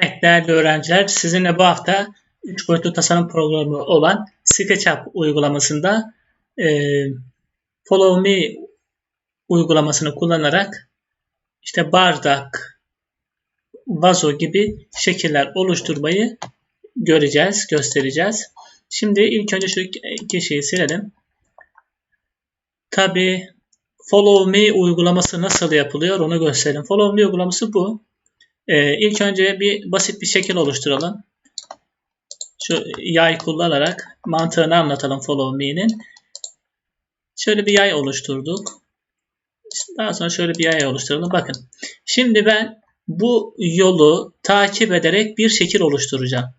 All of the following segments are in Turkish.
Evet değerli öğrenciler sizinle bu hafta 3 boyutlu tasarım programı olan SketchUp uygulamasında e, Follow Me uygulamasını kullanarak işte bardak, vazo gibi şekiller oluşturmayı göreceğiz, göstereceğiz. Şimdi ilk önce şu iki şeyi silelim. Tabi Follow Me uygulaması nasıl yapılıyor onu gösterelim. Follow Me uygulaması bu. Ee, ilk önce bir basit bir şekil oluşturalım. Şu yay kullanarak mantığını anlatalım follow me'nin. Şöyle bir yay oluşturduk. Daha sonra şöyle bir yay oluşturalım. Bakın. Şimdi ben bu yolu takip ederek bir şekil oluşturacağım.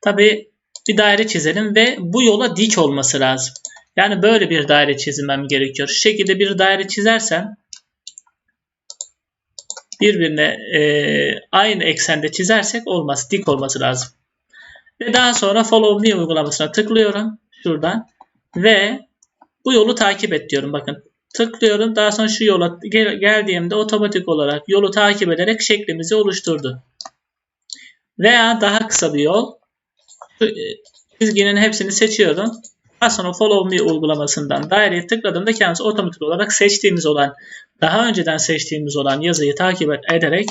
Tabi bir daire çizelim ve bu yola dik olması lazım. Yani böyle bir daire çizmem gerekiyor. Şu şekilde bir daire çizersem birbirine e, aynı eksende çizersek olmaz. Dik olması lazım. Ve daha sonra Follow Me uygulamasına tıklıyorum. Şuradan. Ve bu yolu takip et diyorum. Bakın tıklıyorum. Daha sonra şu yola gel geldiğimde otomatik olarak yolu takip ederek şeklimizi oluşturdu. Veya daha kısa bir yol. E, çizginin hepsini seçiyorum. Daha sonra Follow Me uygulamasından daireye tıkladığımda kendisi otomatik olarak seçtiğimiz olan, daha önceden seçtiğimiz olan yazıyı takip ederek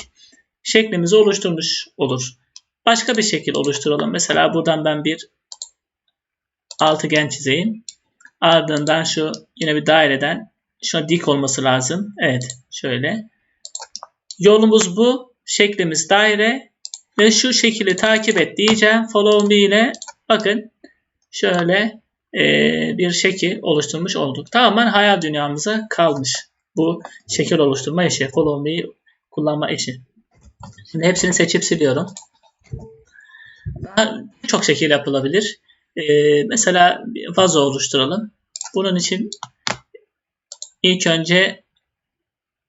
şeklimizi oluşturmuş olur. Başka bir şekil oluşturalım. Mesela buradan ben bir altıgen çizeyim. Ardından şu yine bir daireden şuna dik olması lazım. Evet şöyle. Yolumuz bu. Şeklimiz daire. Ve şu şekilde takip et diyeceğim. Follow me ile bakın şöyle bir şekil oluşturmuş olduk. Tamamen hayal dünyamıza kalmış bu şekil oluşturma işi. Me kullanma işi. Şimdi hepsini seçip siliyorum. Daha çok şekil yapılabilir. Ee, mesela bir vazo oluşturalım. Bunun için ilk önce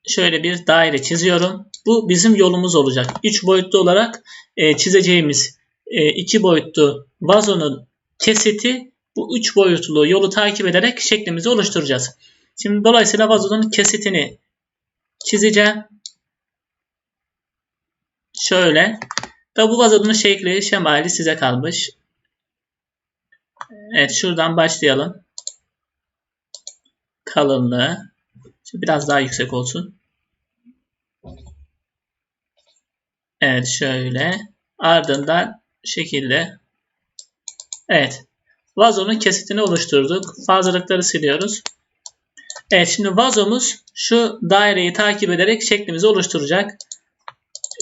şöyle bir daire çiziyorum. Bu bizim yolumuz olacak. 3 boyutlu olarak e, çizeceğimiz e, iki boyutlu vazonun kesiti bu 3 boyutlu yolu takip ederek şeklimizi oluşturacağız. Şimdi dolayısıyla vazonun kesitini çizeceğim. Şöyle. Tabi bu vazonun şekli, şemali size kalmış. Evet şuradan başlayalım. Kalınlığı. Şimdi biraz daha yüksek olsun. Evet şöyle. Ardından şekilde. Evet. Vazonun kesitini oluşturduk. Fazlalıkları siliyoruz. Evet şimdi vazomuz şu daireyi takip ederek şeklimizi oluşturacak.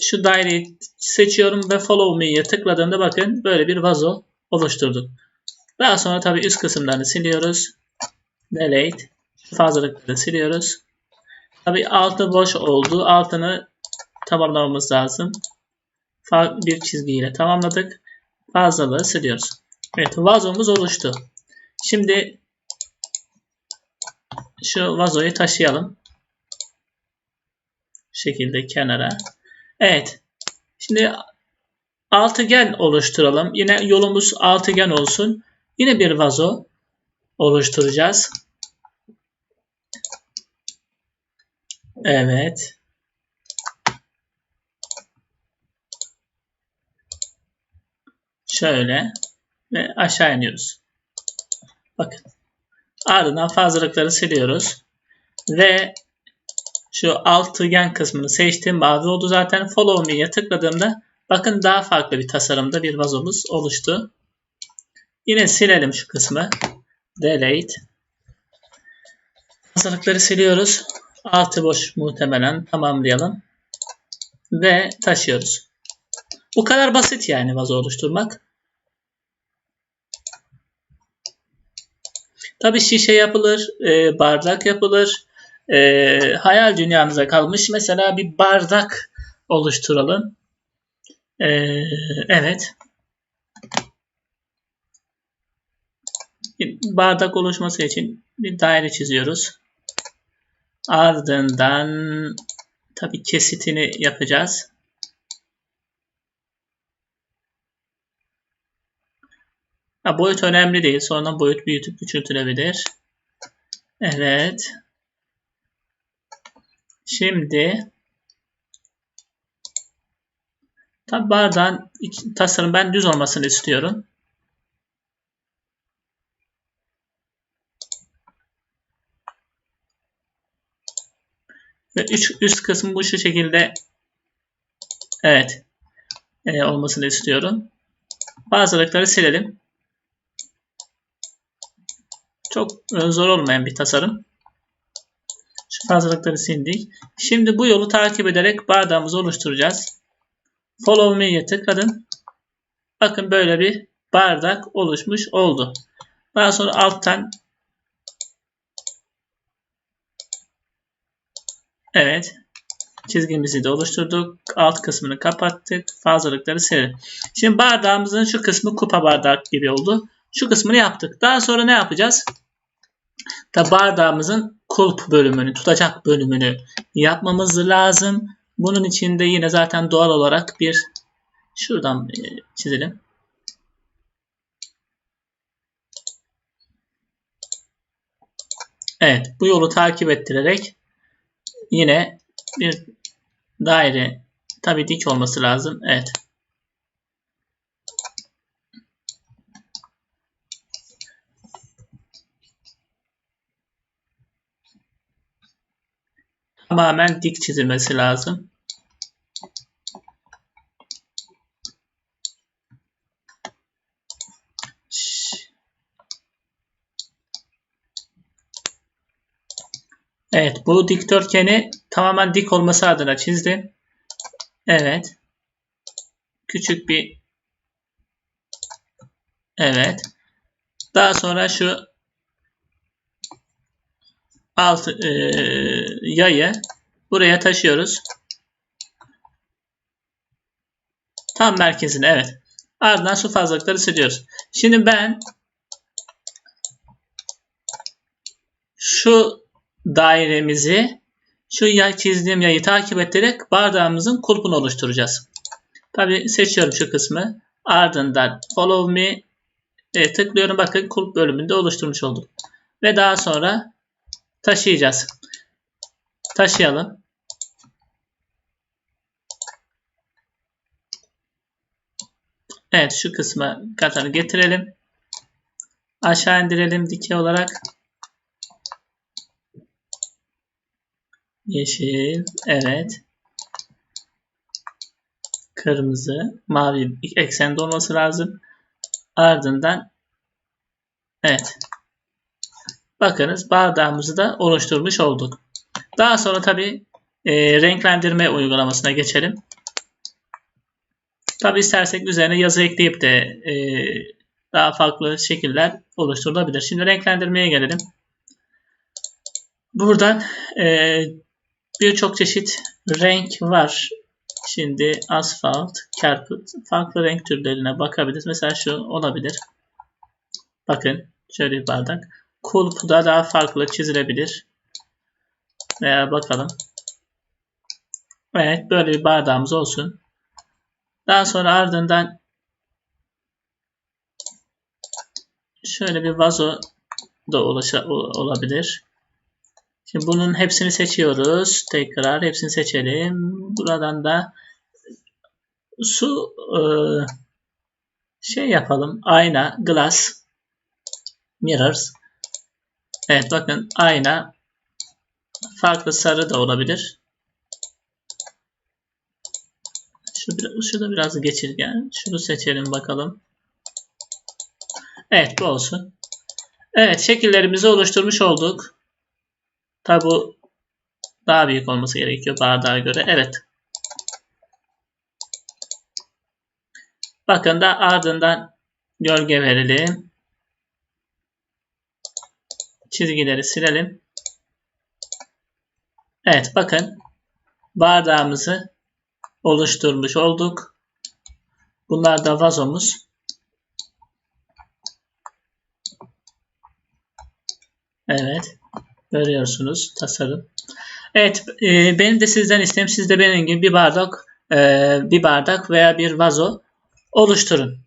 Şu daireyi seçiyorum ve follow me'ye tıkladığımda bakın böyle bir vazo oluşturduk. Daha sonra tabi üst kısımlarını siliyoruz. Delete. Fazlalıkları siliyoruz. Tabi altı boş oldu. Altını tamamlamamız lazım. Bir çizgiyle tamamladık. Fazlalığı siliyoruz. Evet vazomuz oluştu. Şimdi şu vazoyu taşıyalım. Şu şekilde kenara. Evet. Şimdi altıgen oluşturalım. Yine yolumuz altıgen olsun. Yine bir vazo oluşturacağız. Evet. Şöyle ve aşağı iniyoruz. Bakın. Ardından fazlalıkları siliyoruz. Ve şu altıgen kısmını seçtiğim bazı oldu zaten. Follow me'ye tıkladığımda bakın daha farklı bir tasarımda bir vazomuz oluştu. Yine silelim şu kısmı. Delete. Hazırlıkları siliyoruz. Altı boş muhtemelen tamamlayalım. Ve taşıyoruz. Bu kadar basit yani vazo oluşturmak. Tabi şişe yapılır, e, bardak yapılır. E, hayal dünyamıza kalmış. Mesela bir bardak oluşturalım. E, evet. Bardak oluşması için bir daire çiziyoruz. Ardından tabi kesitini yapacağız. Ha, boyut önemli değil. Sonra boyut büyütüp küçültülebilir. Evet. Şimdi Tabi bardağın tasarım ben düz olmasını istiyorum. Ve üç, üst kısmı bu şu şekilde evet e, olmasını istiyorum. Bazılıkları silelim. Çok e, zor olmayan bir tasarım. Şu fazlalıkları sildik. Şimdi bu yolu takip ederek bardağımızı oluşturacağız. Follow me'ye tıkladım. Bakın böyle bir bardak oluşmuş oldu. Daha sonra alttan Evet. Çizgimizi de oluşturduk. Alt kısmını kapattık. Fazlalıkları silelim. Şimdi bardağımızın şu kısmı kupa bardak gibi oldu. Şu kısmını yaptık. Daha sonra ne yapacağız? Da bardağımızın kulp bölümünü, tutacak bölümünü yapmamız lazım. Bunun için de yine zaten doğal olarak bir şuradan çizelim. Evet, bu yolu takip ettirerek yine bir daire tabi dik olması lazım. Evet. Tamamen dik çizilmesi lazım. Evet bu dikdörtgeni tamamen dik olması adına çizdim. Evet. Küçük bir Evet. Daha sonra şu alt e, yayı buraya taşıyoruz. Tam merkezine evet. Ardından su fazlalıkları siliyoruz. Şimdi ben şu dairemizi şu yay çizdiğim yayı takip ederek bardağımızın kulpunu oluşturacağız. Tabi seçiyorum şu kısmı. Ardından follow me e, tıklıyorum. Bakın kulp bölümünde oluşturmuş olduk. Ve daha sonra taşıyacağız. Taşıyalım. Evet şu kısma kadar getirelim. Aşağı indirelim dikey olarak. Yeşil. Evet. Kırmızı. Mavi eksende olması lazım. Ardından evet. Bakınız bardağımızı da oluşturmuş olduk. Daha sonra tabi e, renklendirme uygulamasına geçelim. Tabi istersek üzerine yazı ekleyip de e, daha farklı şekiller oluşturulabilir. Şimdi renklendirmeye gelelim. Buradan e, birçok çeşit renk var. Şimdi asfalt, carpet, farklı renk türlerine bakabiliriz. Mesela şu olabilir. Bakın şöyle bir bardak. Kulpu da daha farklı çizilebilir. Veya bakalım. Evet böyle bir bardağımız olsun. Daha sonra ardından şöyle bir vazo da ulaşa, olabilir. Şimdi bunun hepsini seçiyoruz. Tekrar hepsini seçelim. Buradan da su e, şey yapalım. Ayna, glass, mirrors. Evet bakın ayna farklı sarı da olabilir. Şu, şu da biraz geçirgen. Şunu seçelim bakalım. Evet bu olsun. Evet şekillerimizi oluşturmuş olduk. Tabi bu daha büyük olması gerekiyor bardağa göre. Evet. Bakın da ardından gölge verelim. Çizgileri silelim. Evet bakın bardağımızı oluşturmuş olduk. Bunlar da vazomuz. Evet. Görüyorsunuz tasarım. Evet, e, benim de sizden isteğim siz de benim gibi bir bardak, e, bir bardak veya bir vazo oluşturun.